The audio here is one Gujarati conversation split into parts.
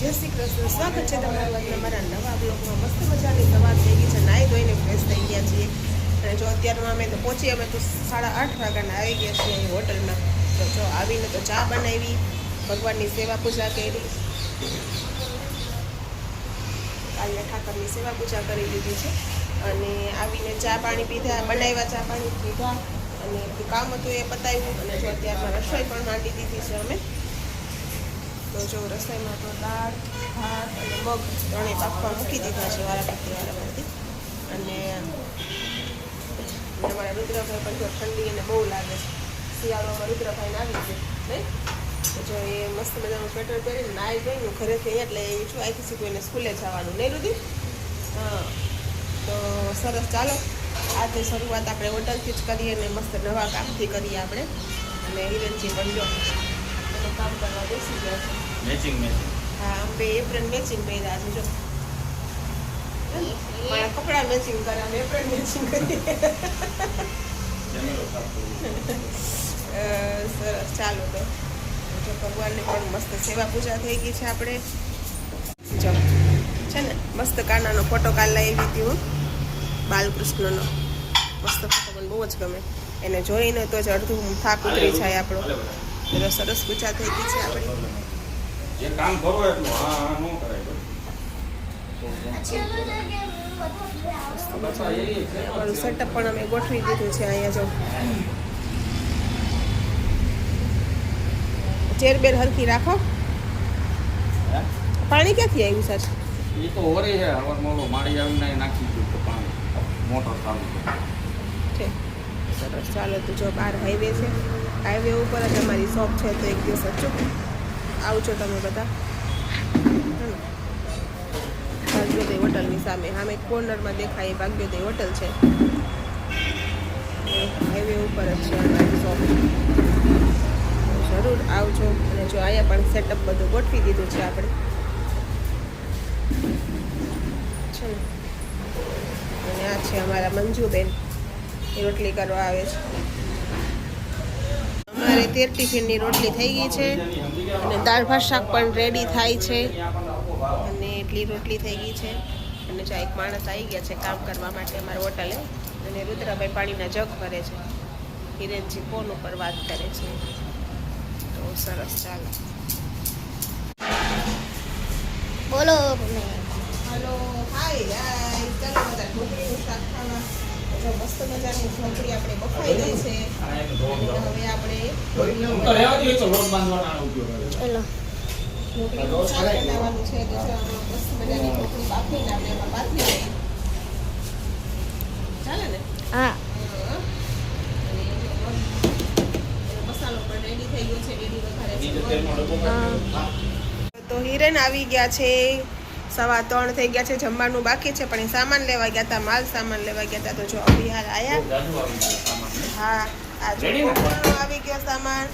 જય શ્રી કૃષ્ણ. સ્વાગત છે તમારા આજના મારા નવા બ્લોગમાં. મસ્ત મજાની સવાર થઈ ગઈ છે. નાહી ધોઈને ફ્રેશ થઈ ગયા છીએ. અને જો અત્યારમાં અમે તો પહોંચી, અમે તો સાડા આઠ વાગ્યાના આવી ગયા છીએ અહીં હોટલમાં. તો જો આવીને તો ચા બનાવી, ભગવાનની સેવા પૂજા કરી. કાલે ઠાકરની સેવા પૂજા કરી લીધી છે. અને આવીને ચા પાણી પીધા, બનાવ્યા ચા પાણી પીધા. અને કામ હતું એ પતાવ્યું. અને જો અત્યારમાં રસોઈ પણ માંડી દીધી છે અમે. તો જો રસોઈમાં તો દાળ, ભાત અને મગ ત્રણેય પાકવા મૂકી દીધા છે વારાફરતી. વારાફરતી અને તમારા રુદ્રભાઈ પણ જો ઠંડી અને બહુ લાગે છે. શિયાળામાં રુદ્રભાઈને આવી છે નહીં? જો એ મસ્ત મજાનું સ્વેટર પહેરીને નાઈ ગઈ હું ઘરેથી અહીંયા એટલે એ છું અહીંથી સીધું એને સ્કૂલે જવાનું. નહીં રુધિર? હા. તો સરસ ચાલો. આજે શરૂઆત આપણે હોટલથી જ કરીએ અને મસ્ત નવા કામથી કરીએ આપણે. અને હિરેનજી પણ જો. કામ કરવા બેસી ગયા છે. મેચિંગ મેચિંગ હા બે એપ્રન મેચિંગ પહેર્યા છે જો. મારા કપડાં મેચિંગ કર્યા મેં એપ્રન મેચિંગ. અ, સરસ. ચાલો તો. જો ભગવાનની પણ મસ્ત સેવા પૂજા થઈ ગઈ છે આપણે. જો છે ને મસ્ત કાનાનો ફોટો કાલ લાવી હતી હું. બાલકૃષ્ણનો. મસ્ત ફોટો મને બહુ જ ગમે. એને જોઈને તો જ અડધું થાક ઉતરી જાય આપણો. બધા. સરસ પૂજા થઈ ગઈ છે આપણે. જે કામ કરો એટલું. હા હા નો કરાય બધું. સેટઅપ પણ અમે ગોઠવી દીધું છે અહીંયા જો. ચેર બેર હરખી રાખો. પાણી ક્યાંથી આવ્યું સર એ તો ઓરે છે હવાર મોડો. મારી આવીને નાખી દીધું તો પાણી. મોટર ચાલુ છે. સરસ ચાલો તો જો બાર હાઈવે છે. હાઈવે ઉપર જ અમારી શોપ છે તો એક દિવસ અચૂક આવજો તમે બધા. ભાગ્યોદય હોટલની સામે. સામે કોર્નરમાં દેખાય એ ભાગ્યોદય હોટલ છે. હાઈવે ઉપર જ છે અમારી જરૂર આવજો. અને જો અહીંયા પણ સેટઅપ બધું ગોઠવી દીધું છે આપણે. છે ને? અને આ છે અમારા મંજુબેન. રોટલી કરવા આવે છે. અમારે તેર ટિફિનની રોટલી થઈ ગઈ છે અને દાળ ભાત શાક પણ રેડી થાય છે. અને એટલી રોટલી થઈ ગઈ છે. અને જો એક માણસ આવી ગયા છે કામ કરવા માટે અમારા હોટલે. અને રુદ્રભાઈ પાણીના જગ ભરે છે. હિરેનજી ફોન ઉપર વાત કરે છે. તો સરસ ચાલો. બોલો હેલો હાય હાય ચાલો બધા ઢોકળીનું શાક ખાવા. જો મસ્ત મજાની ઢોકળી આપણે બફાઈ ગઈ છે. હવે આપણે તો રહેવા દો, એ તો લોટ બાંધવાનો ઉપયોગ કરે છે. ચલો ઢોકળીનું શાક બનાવવાનું છે તો મસ્ત મજાની બાફીને આપણે એમાં બાફી લઈએ ચાલે ને હા મસાલો પણ રેડી થઈ ગયો છે રેડી. હા. તો હિરેન આવી ગયા છે સવા ત્રણ થઈ ગયા છે જમવાનું બાકી છે પણ એ સામાન લેવા ગયા હતા માલ સામાન લેવા ગયા હતા તો જો અભિહાર બહુ આયા. જાજુ આવી ગયું સામાન. હા? આ જો આવી ગયો સામાન.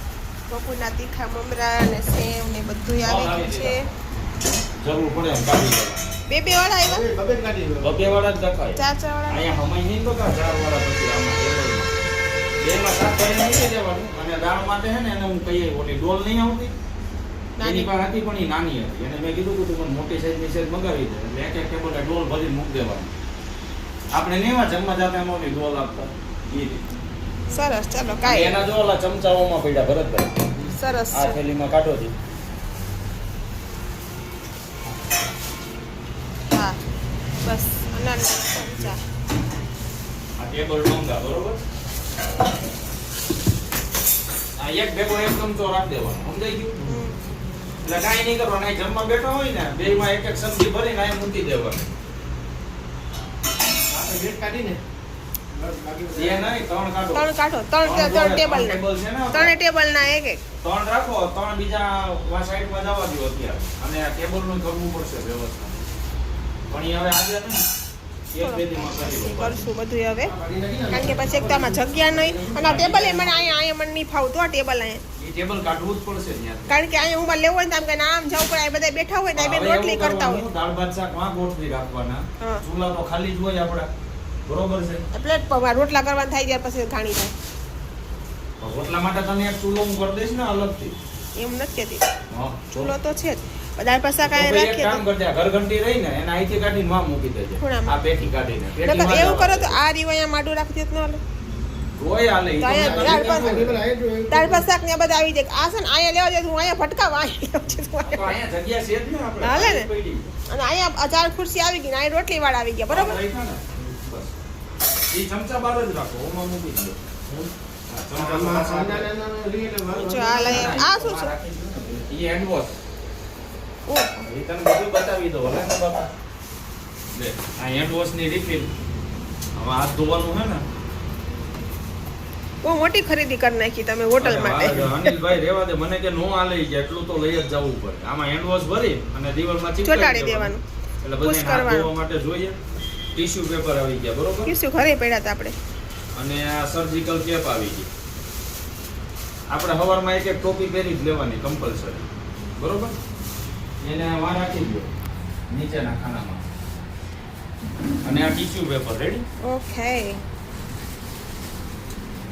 બપોરના તીખા મમરા અને સેવ ને બધું આવી ગયું છે. જરૂર પડે એમ કાઢી બે બે વાળા આવ્યા બબે વાળા જ દેખાય. ચાર ચાર વાળા અહીંયા હમાઈ નહીં તો કાં ચાર વાળા પછી આમાં ટેબલમાં. બેમાં સાત મૂકી દેવાનું અને દાળ માટે છે ને એને હું કહીએ ઓલી ડોલ નહીં આવતી. એની પાસે હતી પણ એ નાની હતી. એને મેં કીધું હતું તું મને મોટી સાઈઝની સાઈઝ મંગાવી દે. એટલે એક એક ટેબલે ડોલ ભરી મૂકી દેવાની. આપણે નેવા જમવા જતા એમાં બી ડોલ આપતા. એ સરસ. ચાલો કાંઈ એના જો ઓલા ચમચાઓમાં પડ્યા ભરતભાઈ. સરસ. આ થેલીમાં કાઢો છે. હા. બસ ચમચા. આ ટેબલ ડોંગા બરોબર? આ એક ભેગો એક ચમચો રાખી દેવાનો. સમજાઈ ગયું. એટલે કાંઈ નહીં કરવાનું. અહીં જમવા બેઠો હોય ને બે માં એક એક સબ્જી ભરીને અહીં મૂકી દેવાની. નહીં ત્રણ કાઢો. ત્રણ ત્રણ ત્રણ ટેબલ. ત્રણ ને ત્રણે ટેબલ ના એક એક. ત્રણ રાખો ત્રણ બીજા વા સાઈડમાં જવા દો અત્યારે. અને આ ટેબલનું કરવું પડશે વ્યવસ્થા. પણ એ હવે આજે નહીં કરશું બધું હવે? કારણ કે પછી એક તો આમાં જગ્યા નહીં. અને આ ટેબલ એ મને અહીંયા અહીંયા મને નહીં ફાવતું આ ટેબલ અહીંયા. ટેબલ કાઢવું જ પડશે કારણ કે અહીંયા હું લેવું હોય ને તો આમ કે આમ જવું પડે આ બધા બેઠા હોય ને બે રોટલી કરતા હોય. દાળ ભાત શાકમાં ગોઠવી રાખવાના. ચૂલા તો ખાલી જ હોય આપડા બરોબર છે? પ્લેટ પર રોટલા કરવાના થાય ત્યાર પછી ઘાણી થાય. રોટલા માટે તને એક ચૂલો હું કરી દઈશ ને અલગથી. એમ નથી કહેતી. ચૂલો. તો છે જ. દાળ પાસા કાંઈ રાખીએ કામ કરજે ઘર ઘંટી રહી ને એને આઈથી કાઢીને માં મૂકી દેજે. આ પેટી કાઢીને પેટી એવું કરો તો આ રીવો અહીંયા માડું રાખી દે તો ન હાલે? દાળ પાસે- ને બધા આવી જાય. આ છે ને અહીંયા લેવા જાય તો હું અહીંયા ભટકાવા અહીંયા જગ્યા છે જ ને આપણે હાલે ને? અને અહીંયા આ ખુરશી આવી ગઈ ને અહીં રોટલી વાળા આવી ગયા બરોબર. ઈ ચમચા બાર જ રાખો ઓમાં મૂકી દો. ચમચા આ શું છે? ઈ હેન્ડ વોશ ઓહ, એ તને બધું બતાવી દો ને બાપા. લે આ હેન્ડ વોશની રિફિલ હવે હાથ ધોવાનું છે ને. બહુ મોટી ખરીદી કરી નાખી તમે હોટલ માટે. અનિલભાઈ રેવા દે મને કે નો આલે ઈ કે એટલું તો લઈ જ જવું પડે. આમાં હેન્ડ વોશ ભરી અને દિવાલમાં ચીપકાવી દેવાનું. એટલે બધાને હાથ ધોવા માટે જોઈએ. ટીશ્યુ પેપર આવી ગયા બરોબર? કીશું ઘરે પડ્યા હતા આપણે. અને આ સર્જિકલ કેપ આવી ગઈ. આપણે સવારમાં એક એક ટોપી પહેરી જ લેવાની કમ્પલસરી બરોબર? એને વાર રાખી દો. નીચેના ખાનામાં. અને આ tissue paper ready okay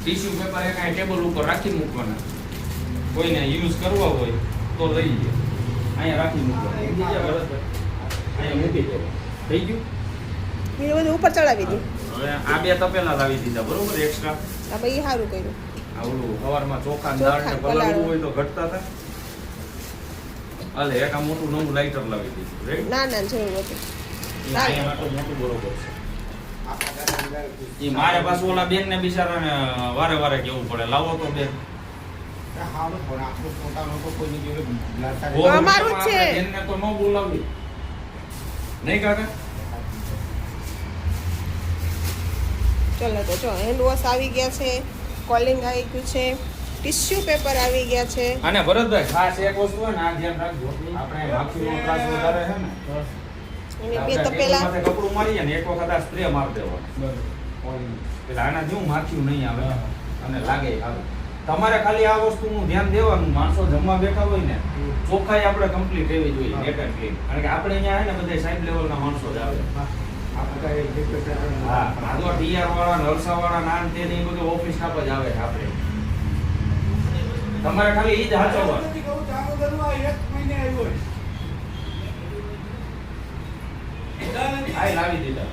tissue paper એક આ ટેબલ ઉપર રાખી મૂકવાના. કોઈને યુઝ કરવા હોય તો લઈ લે. અહીંયા રાખી મૂકવા બીજા બરાબર અહીંયા મૂકી દો. થઈ ગયું? બધું ઉપર ચડાવી દઉં હવે આ બે તપેલા લાવી દીધા બરોબર? એક્સ્ટ્રા આ ભાઈ સારું કર્યું. આ ઓલું સવારમાં ચોખા દાળ ને પલાળવું. હોય તો ઘટતા હતા. હાલે એક આ મોટું નવું લાઇટર લાવી દીધું રાઈટ ના ના જરૂર હતું અહીંયા માટે મોટું બરોબર છે. મારે પાછું ઓલા બેન ને બિચારાને વારે વારે કેવું પડે. લાવો તો બેન. અમારું જ છે. બેનને તો ન બોલાવી નહીં કાકા? ચલો તો જો હેન્ડ વોશ આવી ગયા છે કોલિંગ આવી ગયું છે. ટિશ્યુ પેપર આવી ગયા છે. અને ભરતભાઈ ખાસ એક વસ્તુ હોય ને આ ધ્યાન રાખજો. આપણે માખીનો ત્રાસ વધારે છે ને અને બે આપણે તપેલા માથે કપડું મારીએ ને એક વખત આ સ્પ્રે મારી દેવાનો. પેલા આના જેવું માખ્યું નહીં આવે. અને લાગે આવે તમારે ખાલી આ વસ્તુનું ધ્યાન દેવાનું. માણસો જમવા બેઠા હોય ને ચોખ્ખાઈ આપણે કમ્પ્લીટ રહેવી જોઈએ નેટ એન્ડ ક્લીન કારણ કે આપણે અહીંયા આવે ને બધા સાઈડ લેવલના માણસો જ આવે. હા. આ તો ટીઆર વાળા નરસા વાળા નાન તે ને બધું ઓફિસ સ્ટાફ જ આવે છે આપણે. તમારે ખાલી ઈ જ હાચવવાનું. આય લાવી દીધા.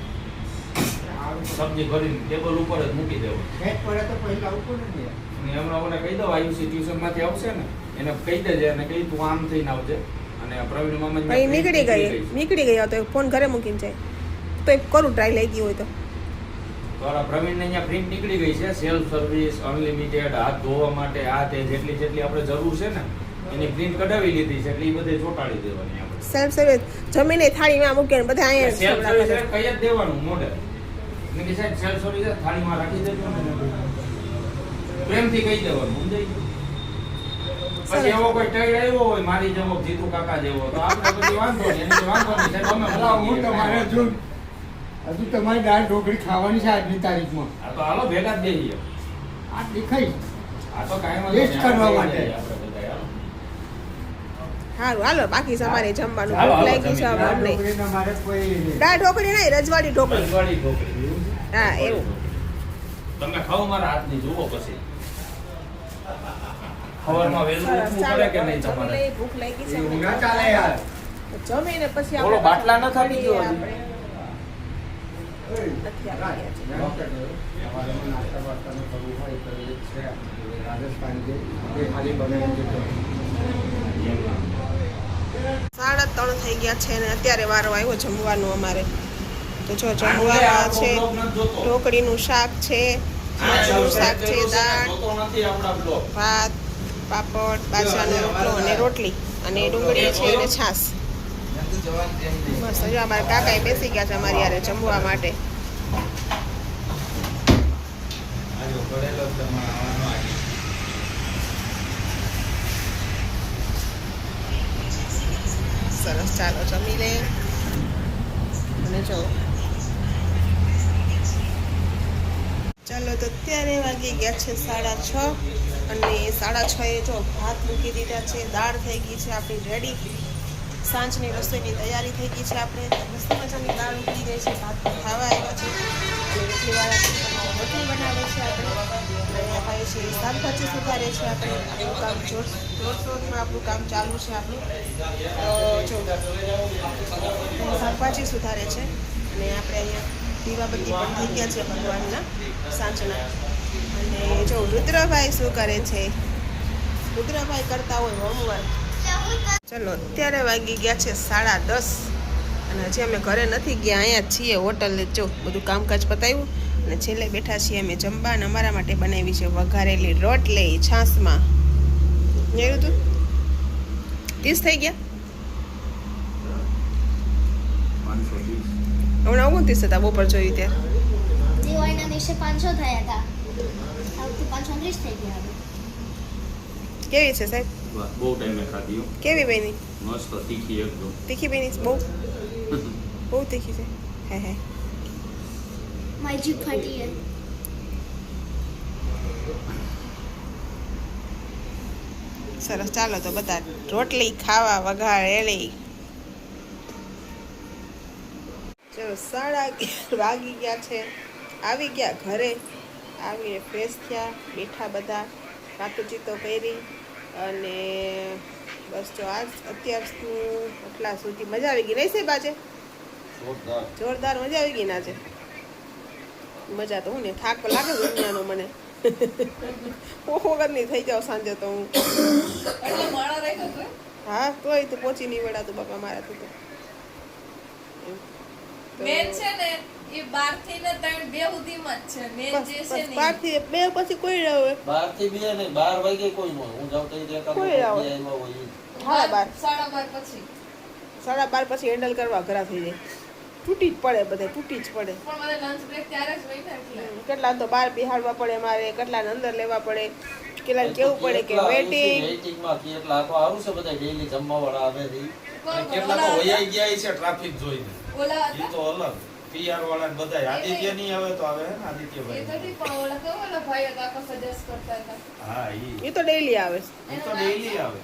સબ્જી ભરીને ટેબલ ઉપર જ મૂકી દેવો. અને હમણાં મને કહી દઉં આયુષી ટ્યુશનમાંથી આવશે ને એને કહી દેજે અને કહી તું આમ થઈને આવજે. અને પ્રવીણ મામા નીકળી ગઈ નીકળી ગઈ તો ફોન ઘરે મૂકીને જાય. તો એક કરું ટ્રાય લઈ ગઈ હોય તો. તમારા પ્રવીણ અહીંયા પ્રિન્ટ નીકળી ગઈ છે. સેલ્ફ સર્વિસ અનલિમિટેડ હાથ ધોવા માટે આ તે જેટલી જેટલી આપણે જરૂર છે ને એની પ્રિન્ટ કઢાવી લીધી છે એટલે એ બધે ચોંટાડી દેવાની આપણે. સેલ્ફ સર્વિસ જમીને થાળીમાં મૂકે બધા અહીંયા સેલ્ફ સર્વિસ કઈ જ દેવાનું મોઢે એટલે કે સાહેબ સેલ્ફ સર્વિસ થાળીમાં રાખી દેજો ને. પ્રેમથી કહી દેવાનું સમજાઈ પછી એવો કોઈ ટેડ આવ્યો હોય મારી જેવો જીતુ કાકા જેવો તો આપણે બધી વાંધો નહીં એને વાંધો નહીં સાહેબ અમે હું. તમારે જો હજુ તમારી દાળ ઢોકળી ખાવાની છે આજની તારીખમાં. આ તો હાલો ભેગા જ બેસીએ આ દેખાય. આ તો કાંઈ ટેસ્ટ કરવા માટે. હારું હાલો. બાકી સવારે જમવાનું ભૂખ લાગી છે દાળ અમને દાળ ઢોકળી નહીં રજવાડી ઢોકળી. રજવાડી ઢોકળી. હા, એવું. તમે ખાઓ મારા હાથની જુઓ પછી. ખબરમાં ચાલો પડે કે નહીં તમારે? ભૂખ લાગી છે ના ચાલે યાર. જમીને પછી બોલો, આપણે બાટલા ન આપી ગયો આપણે. સાડા ત્રણ થઈ ગયા છે અને અત્યારે વારો આવ્યો જમવાનું અમારે. તો જો જમવામાં છે. ઢોકળીનું શાક છે આ શાક છે ને, દાળ. ભાત પાપડ બાજરાનો રોટલો અને રોટલી અને ડુંગળી છે અને છાશ. બસ, હજુ અમારા કાકાએ બેસી ગયા છે અમારી યારે જમવા માટે. સરસ, ચાલો જમી લે. અને જો. ચાલો, તો અત્યારે વાગી ગયા છે સાડા છ. અને સાડા છ એ જો ભાત મૂકી દીધા છે, દાળ થઈ ગઈ છે, આપણી રેડી. સાંજની રસોઈની તૈયારી થઈ ગઈ છે આપણે. મસ્ત મજાની દાળ ઉતરી ગઈ છે, ભાત ખાવા આવ્યા છે. રોટલીવાળા રોટલી બનાવે છે આપણે. ભાઈ છે શાકભાજી સુધારે છે આપણે. આપણું કામ જોર જોરશોરમાં આપણું કામ ચાલુ છે આપણું. જો શાકભાજી સુધારે છે. અને આપણે અહીંયા દીવાબત્તી પણ થઈ ગયા છે ભગવાનના સાંજના. અને જો રુદ્રભાઈ શું કરે છે? રુદ્રભાઈ કરતા હોય હોમવર્ક. ચલો અત્યારે વાગી ગયા છે સાડા દસ. અને હજી અમે ઘરે નથી ગયા અહીંયા છીએ હોટલે જો બધું કામકાજ પતાવ્યું. અને છેલ્લે બેઠા છીએ અમે જમવા અને અમારા માટે બનાવી છે વઘારેલી રોટલી છાશમાં. જોયું તું? ત્રીસ થઈ ગયા? હમણાં ઓગણત્રીસ હતા બપોર જોયું ત્યારે દિવાળીના દિવસે પાંચસો થયા હતા. આ પાંચસો ત્રીસ થઈ ગયા કેવી છે સાહેબ? બહુ ટાઈમે ખાધી કેવી બની? મસ્ત તીખી એકદમ. તીખી બની બહુ? બહુ તીખી છે? હે હે. મારી જીભ ફાટી ગઈ. સરસ ચાલો તો બધા રોટલી ખાવા વઘારેલી ચલો સાડા અગિયાર વાગી ગયા છે. આવી ગયા ઘરે. આવીને ફ્રેશ થયા બેઠા બધા. વાતુચીતો કરી અને બસ જો આજ અત્યાર આટલા સુધી મજા આવી ગઈ નહીં બાજે જોરદાર. જોરદાર મજા આવી ગઈ ના છે મજા તો હું ને થાક તો લાગે દુનિયાનો મને. ઓહો વગરની થઈ જાવ સાંજે તો હું. હા તોય તો પહોંચી નહીં વળાતું બાપા મારાથી તો તો. મેન છે ને એ બારથી ને ત્રણ બે સુધીમાં જ છે. જે છે પછી કોઈ થી બે નહીં બાર વાગે કોઈ ન હું જાઉં તો કોઈ આવ્યા હોય સાડા બાર પછી. સાડા બાર પછી હેન્ડલ કરવા ઘરા થઈ જાય. તૂટી જ પડે બધે તૂટી જ પડે. પણ મને લંચ બ્રેક ત્યારે જ હોય ને કેટલા તો બહાર બિહાડવા પડે મારે કેટલાને અંદર લેવા પડે. કેટલા કેવું પડે કે કેટલા વેટિંગ waiting માં કે તો આવું છે બધા ડેઈલી જમવા વાળા આવે છે કેટલા તો ઓલા ગયા છે ટ્રાફિક જોઈને. ઓલા એ તો અલગ. પીઆર વાળા ને બધા આદિત્ય નહીં આવે તો આવે ને તો ભાઈ? હતા સજેસ્ટ કરતા હતા. હા ઈ. તો ડેઈલી આવે એ તો ડેઈલી આવે.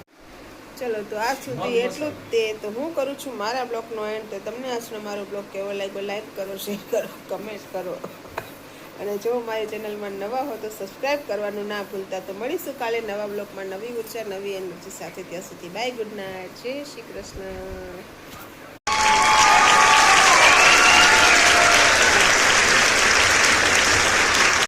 ચલો તો આજ સુધી એટલું જ તે. તો હું કરું છું મારા બ્લોગનો એન્ડ તો તમને આજનો મારો બ્લોગ કેવો લાગ્યો લાઈક કરો શેર કરો કમેન્ટ કરો. અને જો મારી ચેનલમાં નવા હો તો સબસ્ક્રાઈબ કરવાનું ના ભૂલતા. તો મળીશું કાલે નવા બ્લોગમાં નવી ઊર્જા નવી એનર્જી સાથે. ત્યાં સુધી બાય ગુડ નાઇટ જય શ્રી કૃષ્ણ.